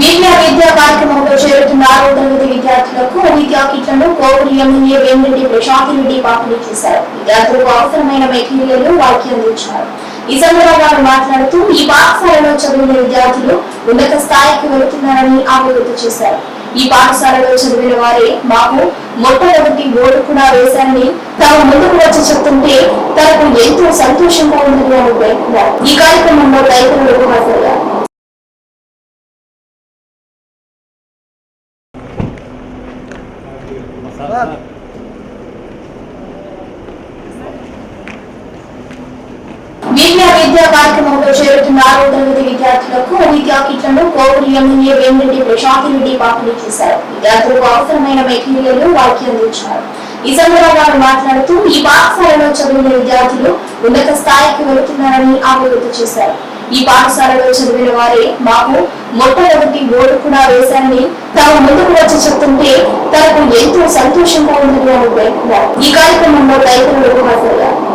విద్యా విద్యా కార్యక్రమంలో చేరుతున్న ఆరో తరగతి విద్యార్థులకు విద్యా కిట్లను కోవూరు ఎమ్మెల్యే వేమిరెడ్డి ప్రశాంత్ రెడ్డి పంపిణీ చేశారు. విద్యార్థులకు అవసరమైన మెటీరియల్ వారికి అందించారు. ఈ సందర్భంగా మాట్లాడుతూ ఈ పాఠశాలలో చదివిన విద్యార్థులు ఉన్నత స్థాయికి వెళుతున్నారని అభివృద్ధి చేశారు. ఈ పాఠశాలలో చదివిన వారే మాకు మొట్టమొదటి ఓటు కూడా వేశారని తాము ముందుకు వచ్చి చెప్తుంటే తనకు ఎంతో సంతోషంగా ఉందని అని పేర్కొన్నారు ఈ కార్యక్రమంలో రైతులకు హాజరయ్యారు విద్యా కార్యక్రమంలో చేరుతున్న ఆరో తరగతి విద్యార్థులకు విద్యా కిట్లను కోవూరు ఎమ్మెల్యే వేమిరెడ్డి ప్రశాంత్ రెడ్డి పంపిణీ చేశారు. విద్యార్థులకు అవసరమైన మెటీరియల్ వారికి అందించారు. ఈ సందర్భంగా మాట్లాడుతూ ఈ పాఠశాలలో చదివిన విద్యార్థులు ఉన్నత స్థాయికి వెళుతున్నారని అభివృద్ధి చేశారు. ఈ పాఠశాలలో చదివిన వారే మాకు మొట్టమొదటి ఓటు కూడా వేశారని తాము ముందుకు వచ్చి చెప్తుంటే తనకు ఎంతో సంతోషంగా ఉందని అని పేర్కొన్నారు. ఈ కార్యక్రమంలో రైతులు హాజరయ్యారు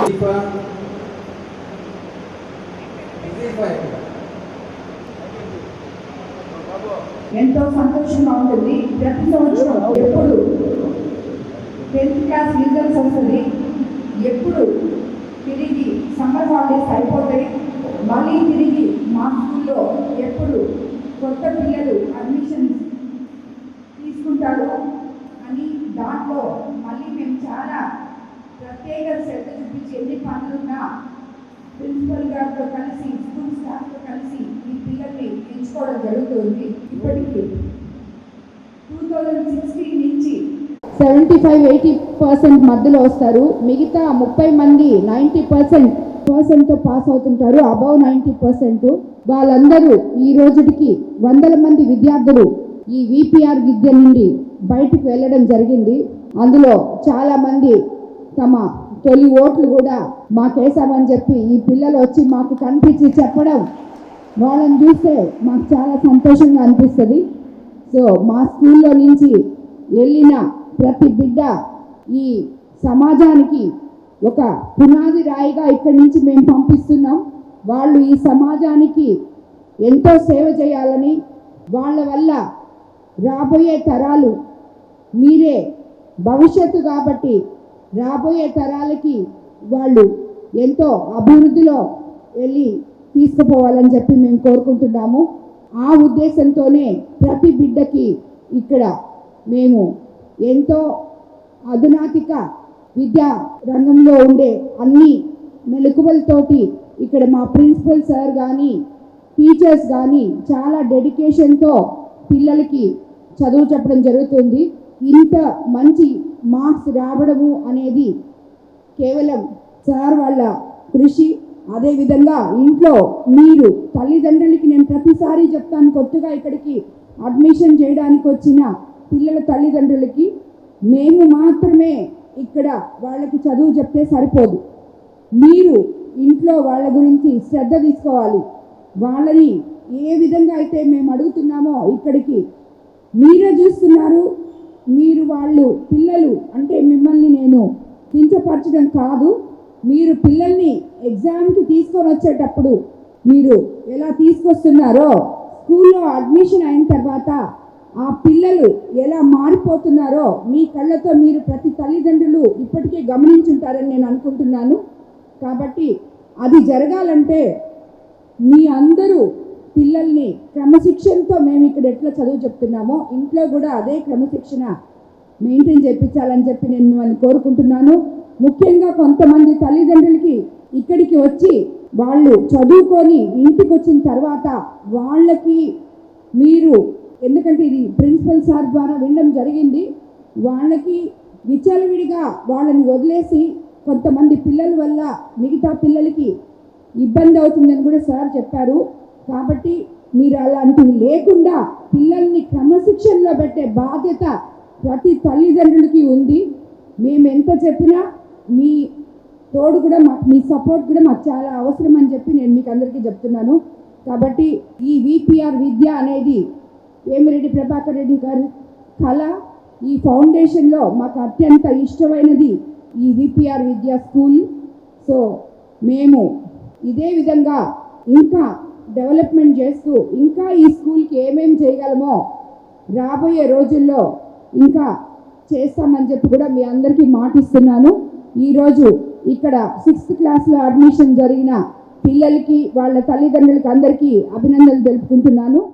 ఎంతో సంతోషంగా ఉంటుంది. ప్రతి సంవత్సరం ఎప్పుడు టెన్త్ క్లాస్ రిజల్ట్స్ వస్తుంది. ఎప్పుడు తిరిగి సమ్మర్ హాలిడేస్ అయిపోతాయి. మళ్ళీ తిరిగి మా స్కూల్లో ఎప్పుడు కొత్త పిల్లలు అడ్మిషన్ తీసుకుంటారు. అని దాంట్లో మళ్ళీ మేము చాలా ప్రత్యేక శ్రద్ధ చూపించి ఎన్ని పనులున్నా ప్రిన్సిపల్ గారితో కలిసి స్కూల్ స్టాఫ్తో పిల్లల్ని జరుగుతుంది ఇప్పటికీ. టూ థౌజండ్ సిక్స్టీన్ నుంచి సెవెంటీ ఫైవ్ ఎయిటీ పర్సెంట్ మధ్యలో వస్తారు. మిగతా ముప్పై మంది నైంటీ పర్సెంట్ పర్సెంట్తో పాస్ అవుతుంటారు. Above ninety percent. వాళ్ళందరూ ఈ రోజుకి వందల మంది విద్యార్థులు ఈ విపిఆర్ విద్య నుండి బయటకు వెళ్ళడం జరిగింది. అందులో చాలామంది తమ తొలి ఓట్లు కూడా మాకేసామని చెప్పి ఈ పిల్లలు వచ్చి మాకు కనిపించి చెప్పడం వాళ్ళని చూస్తే మాకు చాలా సంతోషంగా అనిపిస్తుంది. సో మా స్కూల్లో నుంచి వెళ్ళిన ప్రతి బిడ్డ ఈ సమాజానికి ఒక పునాది రాయిగా ఇక్కడి నుంచి మేము పంపిస్తున్నాం. వాళ్ళు ఈ సమాజానికి ఎంతో సేవ చేయాలని వాళ్ళ వల్ల రాబోయే తరాలు మీరే భవిష్యత్తు కాబట్టి రాబోయే తరాలకి వాళ్ళు ఎంతో అభివృద్ధిలో వెళ్ళి తీసుకుపోవాలని చెప్పి మేము కోరుకుంటున్నాము. ఆ ఉద్దేశంతోనే ప్రతి బిడ్డకి ఇక్కడ మేము ఎంతో అధునాతిక విద్యా రంగంలో ఉండే అన్ని మెలకువలతోటి ఇక్కడ మా ప్రిన్సిపల్ సార్ కానీ టీచర్స్ కానీ చాలా డెడికేషన్తో పిల్లలకి చదువు చెప్పడం జరుగుతుంది. ఇంత మంచి మార్క్స్ రావడము అనేది కేవలం సార్ వాళ్ళ కృషి అదేవిధంగా ఇంట్లో మీరు తల్లిదండ్రులకి నేను ప్రతిసారి చెప్తాను కొత్తగా ఇక్కడికి అడ్మిషన్ చేయడానికి వచ్చిన పిల్లల తల్లిదండ్రులకి మేము మాత్రమే ఇక్కడ వాళ్ళకి చదువు చెప్తే సరిపోదు. మీరు ఇంట్లో వాళ్ళ గురించి శ్రద్ధ తీసుకోవాలి. వాళ్ళని ఏ విధంగా అయితే మేము అడుగుతున్నామో ఇక్కడికి మీరే చూస్తున్నారు. మీరు వాళ్ళు పిల్లలు అంటే మిమ్మల్ని నేను కించపరచడం కాదు. మీరు పిల్లల్ని ఎగ్జామ్కి తీసుకొని వచ్చేటప్పుడు మీరు ఎలా తీసుకొస్తున్నారో స్కూల్లో అడ్మిషన్ అయిన తర్వాత ఆ పిల్లలు ఎలా మారిపోతున్నారో మీ కళ్ళతో మీరు ప్రతి తల్లిదండ్రులు ఇప్పటికే గమనించుంటారని నేను అనుకుంటున్నాను. కాబట్టి అది జరగాలంటే మీ అందరూ పిల్లల్ని క్రమశిక్షణతో మేము ఇక్కడ ఎట్లా చదువు చెప్తున్నామో ఇంట్లో కూడా అదే క్రమశిక్షణ మెయింటైన్ చేయించాలని చెప్పి నేను మిమ్మల్ని కోరుకుంటున్నాను. ముఖ్యంగా కొంతమంది తల్లిదండ్రులకి ఇక్కడికి వచ్చి వాళ్ళు చదువుకొని ఇంటికి వచ్చిన తర్వాత వాళ్ళకి మీరు ఎందుకంటే ఇది ప్రిన్సిపల్ సార్ ద్వారా వినడం జరిగింది వాళ్ళకి విచలవిడిగా వాళ్ళని వదిలేసి కొంతమంది పిల్లల వల్ల మిగతా పిల్లలకి ఇబ్బంది అవుతుందని కూడా సార్ చెప్పారు. కాబట్టి మీరు అలాంటివి లేకుండా పిల్లల్ని క్రమశిక్షణలో పెట్టే బాధ్యత ప్రతి తల్లిదండ్రులకి ఉంది. మేము ఎంత చెప్పినా మీ తోడు కూడా మాకు మీ సపోర్ట్ కూడా మాకు చాలా అవసరం అని చెప్పి నేను మీకు అందరికీ చెప్తున్నాను. కాబట్టి ఈ విపిఆర్ విద్య అనేది వేమిరెడ్డి ప్రభాకర్ రెడ్డి గారు కళ. ఈ ఫౌండేషన్లో మాకు అత్యంత ఇష్టమైనది ఈ విపిఆర్ విద్యా స్కూల్ సో మేము ఇదే విధంగా ఇంకా డెవలప్మెంట్ చేస్తూ ఇంకా ఈ స్కూల్కి ఏమేమి చేయగలమో రాబోయే రోజుల్లో ఇంకా చేస్తామని చెప్పి కూడా మీ అందరికీ మాటిస్తున్నాను. ఈరోజు ఇక్కడ సిక్స్త్ క్లాస్లో అడ్మిషన్ జరిగిన పిల్లలకి వాళ్ళ తల్లిదండ్రులకి అందరికీ అభినందనలు తెలుపుకుంటున్నాను.